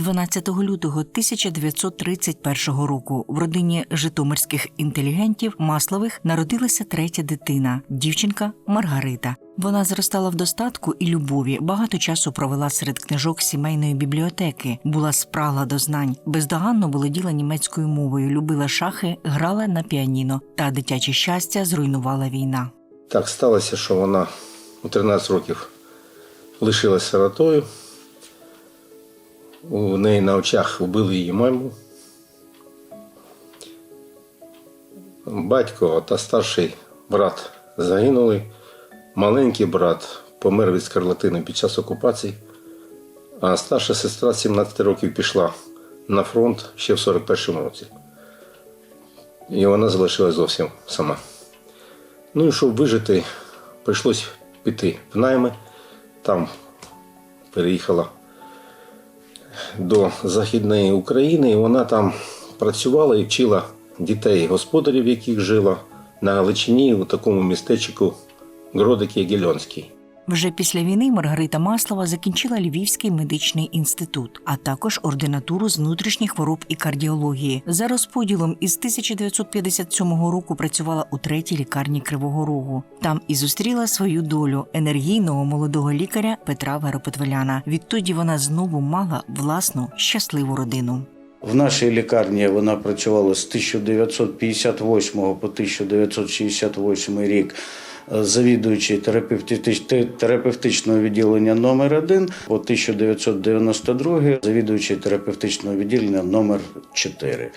12 лютого 1931 року в родині житомирських інтелігентів Маслових народилася третя дитина дівчинка Маргарита. Вона зростала в достатку і любові, багато часу провела серед книжок сімейної бібліотеки, була спрагла до знань, бездоганно володіла німецькою мовою, любила шахи, грала на піаніно та дитяче щастя зруйнувала війна. Так сталося, що вона у 13 років лишилась сиротою. У неї на очах вбили її маму. Батько та старший брат загинули. Маленький брат помер від скарлатини під час окупації, а старша сестра 17 років пішла на фронт ще в 41-му році. І вона залишилась зовсім сама. Ну і щоб вижити, прийшлось піти в найми. Там переїхала до Західної України, і вона там працювала і вчила дітей господарів, яких жила на Галичині у такому містечку Гродик Ягельонський. Вже після війни Маргарита Маслова закінчила Львівський медичний інститут, а також ординатуру з внутрішніх хвороб і кардіології. За розподілом із 1957 року працювала у третій лікарні Кривого Рогу. Там і зустріла свою долю енергійного молодого лікаря Петра Веропетвеляна. Відтоді вона знову мала власну щасливу родину. В нашій лікарні вона працювала з 1958 по 1968 рік. Е, Завідуючий терапевтичного відділення номер 1 по 1992 завідуючий терапевтичного відділення номер 4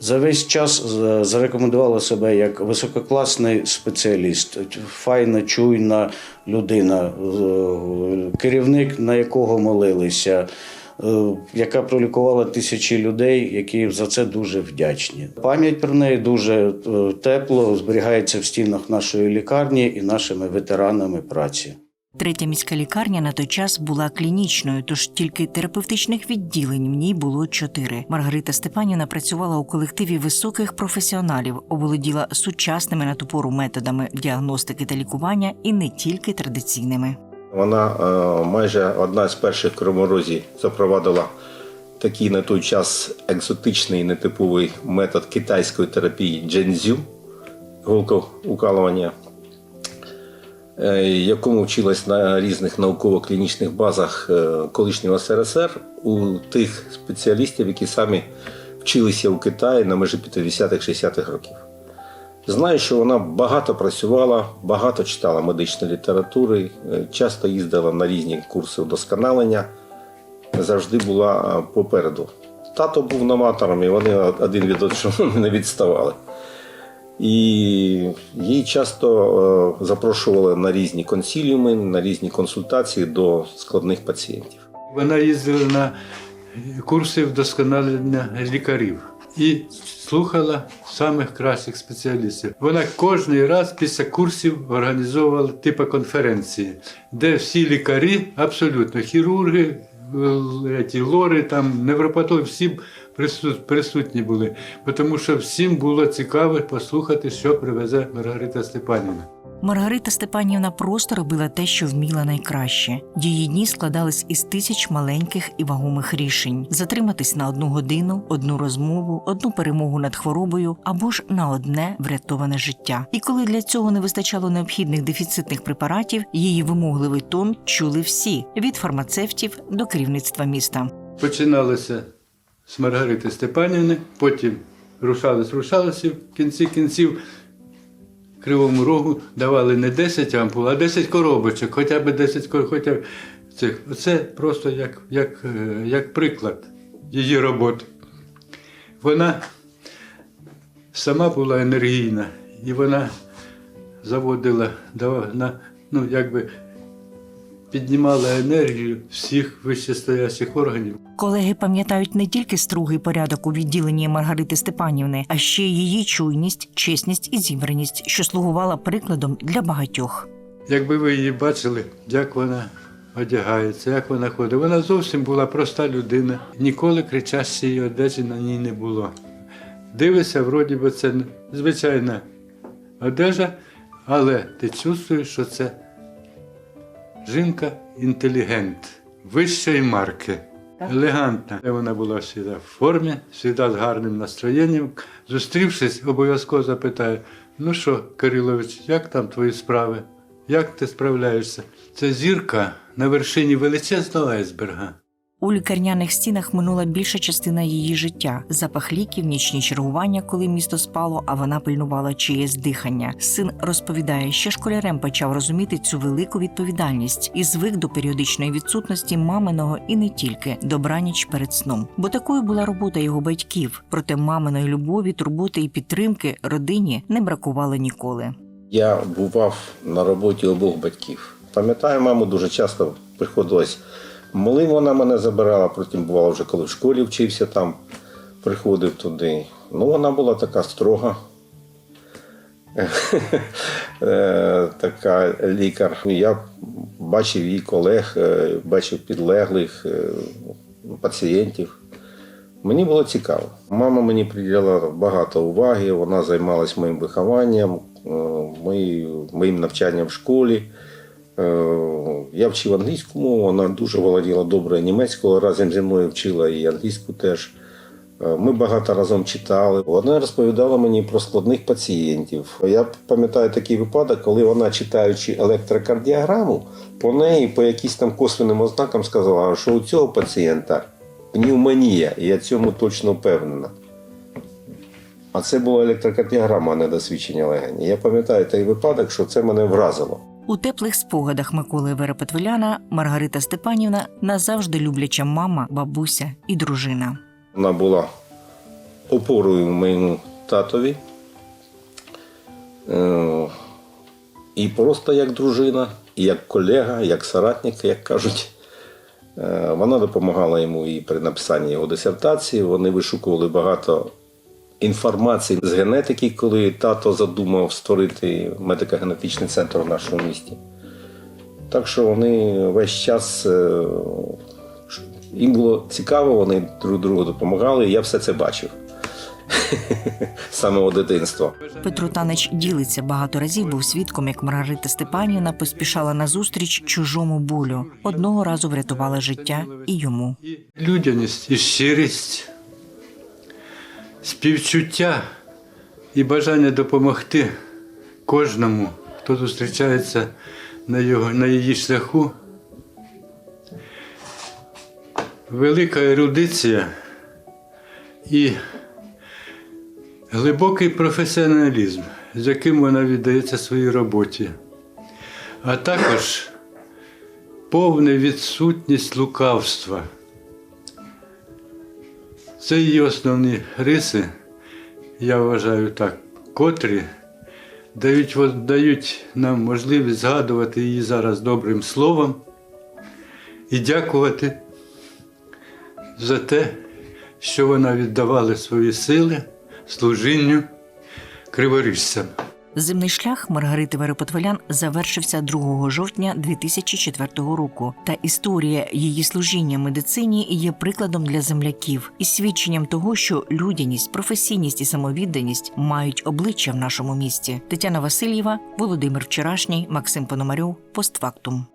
За весь час зарекомендувала себе як висококласний спеціаліст, файна, чуйна людина, е, керівник, на якого молилися. Е, яка пролікувала тисячі людей, які за це дуже вдячні. Пам'ять про неї дуже е, тепло зберігається в стінах нашої лікарні і нашими ветеранами праці. Третя міська лікарня на той час була клінічною, тож тільки терапевтичних відділень в ній було чотири. Маргарита Степанівна працювала у колективі високих професіоналів, оволоділа сучасними на ту пору методами діагностики та лікування і не тільки традиційними. Вона е, майже одна з перших в запровадила такий на той час екзотичний нетиповий метод китайської терапії джензю, голкоукалування, е, якому вчилась на різних науково-клінічних базах е, колишнього СРСР у тих спеціалістів, які самі вчилися у Китаї на межі 50-60-х років. Знаю, що вона багато працювала, багато читала медичної літератури, е, часто їздила на різні курси вдосконалення, завжди була е, попереду. Тато був новатором, і вони один від іншого не відставали. І її часто е, запрошували на різні консіліуми, на різні консультації до складних пацієнтів. Вона їздила на курси вдосконалення лікарів і слухала самих кращих спеціалістів. Вона кожен раз після курсів організовувала типу конференції, де всі лікарі, абсолютно хірурги, е, ті лори, там невропатологи, всі присутні були, тому що всім було цікаво послухати, що привезе Маргарита Степанівна. Маргарита Степанівна просто робила те, що вміла найкраще. Її дні складались із тисяч маленьких і вагомих рішень: затриматись на одну годину, одну розмову, одну перемогу над хворобою або ж на одне врятоване життя. І коли для цього не вистачало необхідних дефіцитних препаратів, її вимогливий тон чули всі від фармацевтів до керівництва міста. починалося з Маргарити Степанівни, потім рушались, рушалися, в кінці кінців Кривому Рогу давали не 10 ампул, а 10 коробочок, хоча б 10 кор- хоча б цих. Це просто як, як, е, як приклад її роботи. Вона сама була енергійна, і вона заводила, давала, ну, якби піднімала енергію всіх вищестоящих органів. Колеги пам'ятають не тільки строгий порядок у відділенні Маргарити Степанівни, а ще й її чуйність, чесність і зібраність, що слугувала прикладом для багатьох. Якби ви її бачили, як вона одягається, як вона ходить. Вона зовсім була проста людина. Ніколи кричащої одежі на ній не було. Дивишся, вроді би це звичайна одежа, але ти чувствуєш, що це жінка інтелігент вищої марки. елегантна. Вона була завжди в формі, завжди з гарним настроєнням. Зустрівшись, обов'язково запитає: ну що, Кирилович, як там твої справи? Як ти справляєшся? Це зірка на вершині величезного айсберга. У лікарняних стінах минула більша частина її життя: запах ліків, нічні чергування, коли місто спало, а вона пильнувала чиєсь дихання. Син розповідає, ще школярем почав розуміти цю велику відповідальність і звик до періодичної відсутності маминого і не тільки добраніч перед сном. Бо такою була робота його батьків. Проте маминої любові, турботи і підтримки родині не бракувало ніколи. Я бував на роботі обох батьків. Пам'ятаю, маму дуже часто приходилось малим вона мене забирала, потім бувало вже коли в школі вчився там, приходив туди. Ну, вона була така строга. Е, така лікар. Я бачив її колег, е, бачив підлеглих е, пацієнтів. Мені було цікаво. Мама мені приділяла багато уваги, вона займалась моїм вихованням, моїм навчанням в школі. Я вчив англійську мову, вона дуже володіла добре німецькою, разом зі мною вчила і англійську теж. Е, Ми багато разом читали. Вона розповідала мені про складних пацієнтів. Я пам'ятаю такий випадок, коли вона, читаючи електрокардіограму, по неї по якісь там косвенним ознакам сказала, що у цього пацієнта пневмонія, і я цьому точно впевнена. А це була електрокардіограма, а не досвідчення легені. Я пам'ятаю той випадок, що це мене вразило. У теплих спогадах Миколи Верепетвеляна Маргарита Степанівна назавжди любляча мама, бабуся і дружина. Вона була опорою моєму татові. Е, І просто як дружина, і як колега, як соратник, як кажуть. Е, Вона допомагала йому і при написанні його дисертації. Вони вишукували багато інформації з генетики, коли тато задумав створити медико-генетичний центр в нашому місті. Так що вони весь час е, їм було цікаво, вони друг другу допомагали, і я все це бачив з самого дитинства. Петро Танич ділиться багато разів, був свідком, як Маргарита Степанівна поспішала на зустріч чужому болю. Одного разу врятувала життя і йому. Людяність, і щирість, співчуття і бажання допомогти кожному, хто зустрічається на, його, на її шляху. Велика ерудиція і глибокий професіоналізм, з яким вона віддається своїй роботі, а також повна відсутність лукавства. Це її основні риси, я вважаю так, котрі дають, дають нам можливість згадувати її зараз добрим словом і дякувати за те, що вона віддавала свої сили служінню криворіжцям. Земний шлях Маргарити Верепотволян завершився 2 жовтня 2004 року. Та історія її служіння медицині є прикладом для земляків і свідченням того, що людяність, професійність і самовідданість мають обличчя в нашому місті. Тетяна Васильєва, Володимир Вчорашній, Максим Пономарьов, постфактум.